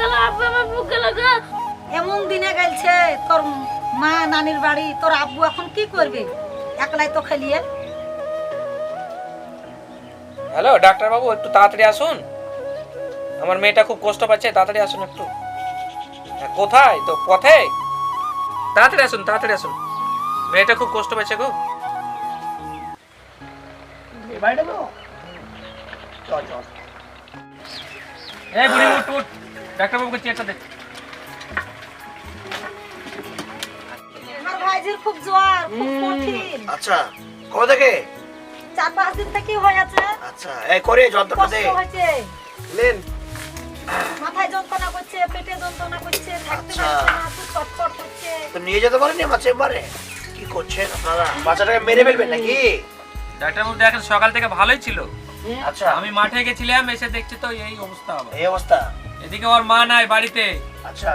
গেল আব্বু আমার বুক গেল এমন দিনে গেলছে তোর মা নানির বাড়ি তোর আব্বু এখন কি করবে? একলাই তো খেলিয়ে হ্যালো ডাক্তার বাবু একটু তাড়াতাড়ি আসুন। আমার মেয়েটা খুব কষ্ট পাচ্ছে তাড়াতাড়ি আসুন একটু। হ্যাঁ, কোথায়? তো পথে? তাড়াতাড়ি আসুন তাড়াতাড়ি আসুন। মেয়েটা খুব কষ্ট পাচ্ছে গো। এই বুড়ি উঠ উঠ। ডাক্তার বাবুকে চেয়ারটা দে আমার ভাইজির খুব জ্বর খুব কঠিন। আচ্ছা কবে থেকে? চার পাঁচ দিন থেকে হয়েছে আচ্ছা এই করে যন্ত্রটা দে। হয়েছে। লেন। মাথায় যন্ত্রণা করছে পেটে যন্ত্রণা করছে থাকতে আচ্ছা। পারছে না খুব ছটফট করছে। তো নিয়ে যেতে পারেনি আমার চেম্বারে? কি করছেন আপনারা? বাচ্চাটাকে মেরে ফেলবেন নাকি? ডাক্তার বাবু দেখেন সকাল থেকে ভালোই ছিল। আচ্ছা। আমি মাঠে গেছিলাম এসে দেখছি তো এই অবস্থা এই অবস্থা। এদিকে ওর মা নাই বাড়িতে। আচ্ছা।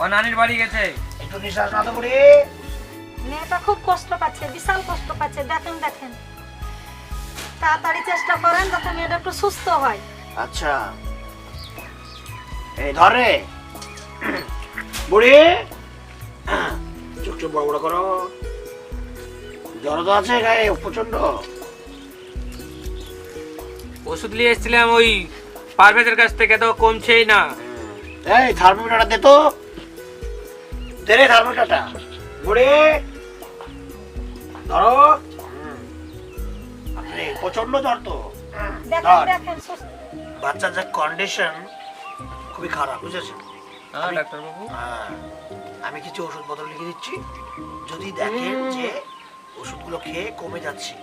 ও নানির বাড়ি গেছে। একটু নিঃশ্বাস না তো করি। মেয়েটা খুব কষ্ট পাচ্ছে বিশাল কষ্ট পাচ্ছে দেখেন দেখেন। তাড়াতাড়ি চেষ্টা করেন যাতে মেয়েটা একটু সুস্থ হয়। আচ্ছা। এই ধরে বুড়ি। চোখ চোখ বড় বড় করো। জ্বর তো আছে গায়ে প্রচণ্ড ওষুধ নিয়ে এসেছিলাম ওই পারভেজের কাছ থেকে তো কমছেই না। এই থার্মোমিটারটা দে তো। দে রে থার্মোমিটারটা। বুড়ি ধরো। প্রচণ্ড জ্বর তো। দেখেন দেখেন সুস্থ বাচ্চার যে কন্ডিশন খুবই খারাপ বুঝেছেন? হ্যাঁ ডাক্তার বাবু হ্যাঁ, আমি কিছু ওষুধপত্র লিখে দিচ্ছি। যদি দেখেন যে ওষুধগুলো খেয়ে কমে যাচ্ছে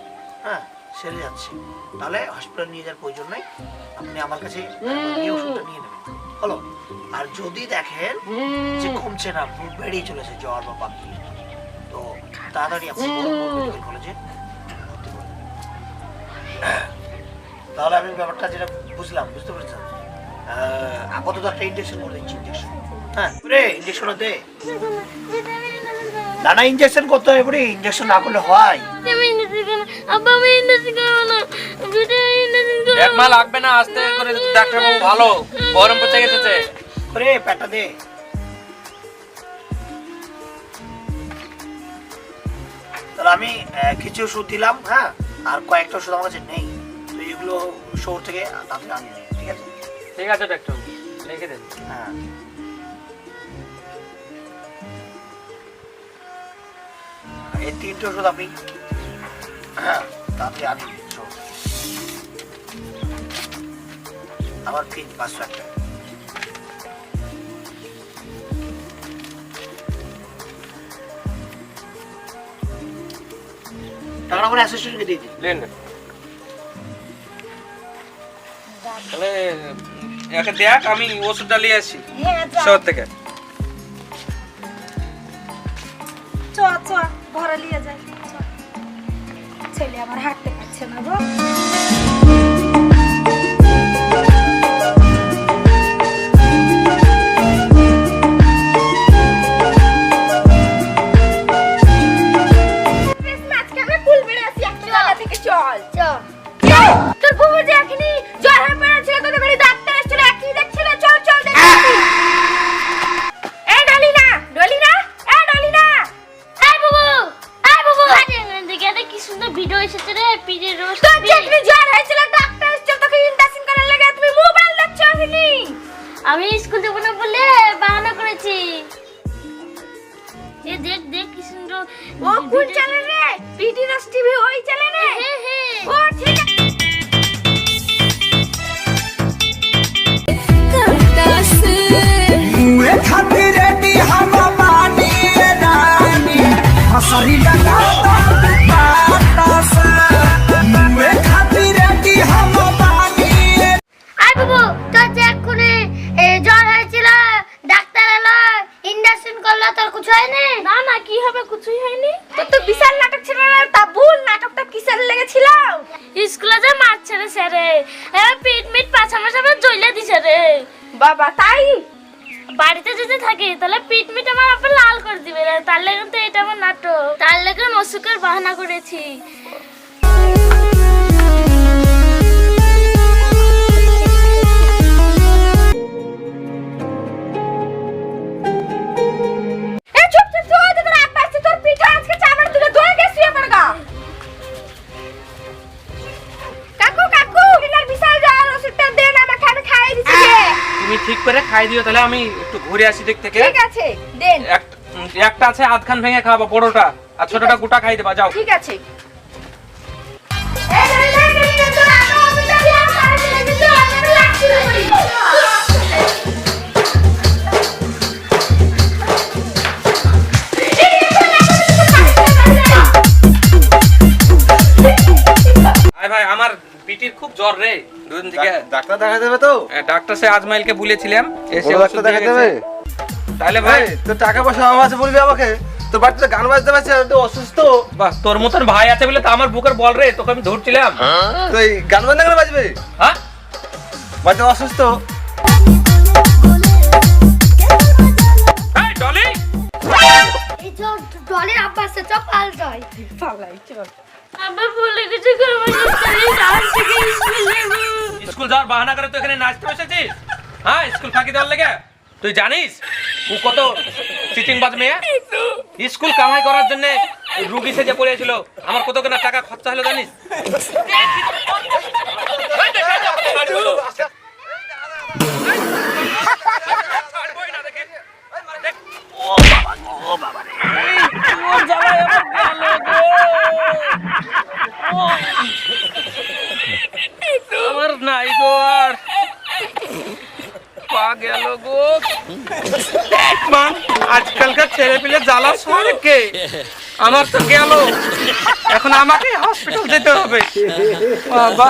হ্যাঁ সেরে যাচ্ছে তাহলে হসপিটাল নিয়ে যাওয়ার প্রয়োজন নেই আপনি আমার কাছে একবার ওষুধটা নিয়ে নেবেন হলো আর যদি দেখেন যে কমছে না বেড়েই চলেছে জ্বর বা বাকি তো তাড়াতাড়ি আপনি মেডিকেল কলেজে। তাহলে আমি ব্যাপারটা যেটা বুঝলাম বুঝতে পেরেছেন আহ, আপাতত একটা ইঞ্জেকশন করে দিচ্ছি ইঞ্জেকশন হ্যাঁ রে ইঞ্জেকশনটা দে না ইনজেকশন করতে হয় বুড়ি ইঞ্জেকশন না করলে হয়। এক মা লাগবে না আস্তে করে ডাক্তার বাবু ভালো গরম পড়ে গেছে। রে প্যাটটা দে। তাহলে আমি কিছু ওষুধ দিলাম হ্যাঁ? আর কয়েকটা ওষুধ আমার কাছে নেই। তো এগুলো শহর থেকে তাড়াতাড়ি আনিয়ে ঠিক আছে? ঠিক আছে ডাক্তার বাবু লিখে দেন। হ্যাঁ। এই তিনটে ওষুধ আপনি হ্যাঁ শহর থেকে। আমার ফিজ পাঁচশো একটা অ্যাসিস্ট্যান্টকে দিয়ে তাহলে একে দেখ আমি ওষুধটা নিয়ে আসি। হ্যাঁ শহর থেকে। চ চ ঘরে নিয়ে যাই। ছেলে আমার হাঁটতে পারছে না গো আমি স্কুল যাব না বলে বাহানা করেছি। এ দেখ দেখ কি সুন্দর। ও কোন চ্যানেল পিটি রস হয়নি? তোর তো বিশাল নাটক ছিল না? তা ভুল নাটকটা কিসের লেগেছিল স্কুলে যে মারছে রে স্যারে। এ পিট মিট পাছানো সবে জইলে দিছে রে। বাবা তাই? বাড়িতে যদি থাকি তাহলে পিট মিট আমার আপা লাল করে দিবে রে। তার লেগে তো এটা আমার নাটক। তার লেগে অসুখের বাহানা করেছি। খাই দিও তাহলে আমি একটু ঘুরে আসি দিক থেকে। ঠিক আছে দেন। এক- একটা আছে আধখান ভেঙে খাওয়াবো বড়টা আর ছোটটা গোটা খাই দেবা যাও। ঠিক আছে। এই পিটির খুব জ্বর রে। দুদিন থেকে। ডাক্তার দেখা দেবে তো? এ, ডাক্তার সে আজমাইলকে বলেছিলাম এসে ডাক্তার দেখা দেবে তাহলে ভাই তোর টাকা পয়সা আমার আছে বলবি আমাকে? তো বাড়িতে গান বাজতে পারছে তো অসুস্থ। বাহ তোর মতন ভাই আছে বলে তো আমার বুকের বল রে তোকে আমি ধরছিলাম। তো এই গান বাজনা কেন বাজবে? হ্যাঁ? বাড়িতে অসুস্থ। এই ডলি! ডলের আব্বা আছে চল পাল্টাই পালাই চল। আব্বা বলে কিছু করব স্কুল যাওয়ার বাহানা করে তো এখানে নাচতে বসেছিস? হ্যাঁ স্কুল ফাঁকি দেওয়ার লেগে। তুই জানিস ও কত মেয়ে? স্কুল কামাই করার জন্য রুগী সেজে পড়েছিল আমার কত কেনা টাকা খরচা হলো জানিস আমার নাই গো আর পা গেল গো মা আজকালকার ছেলে পেলে জ্বালা আমার তো গেল। এখন আমাকে হসপিটাল যেতে হবে। বাবা।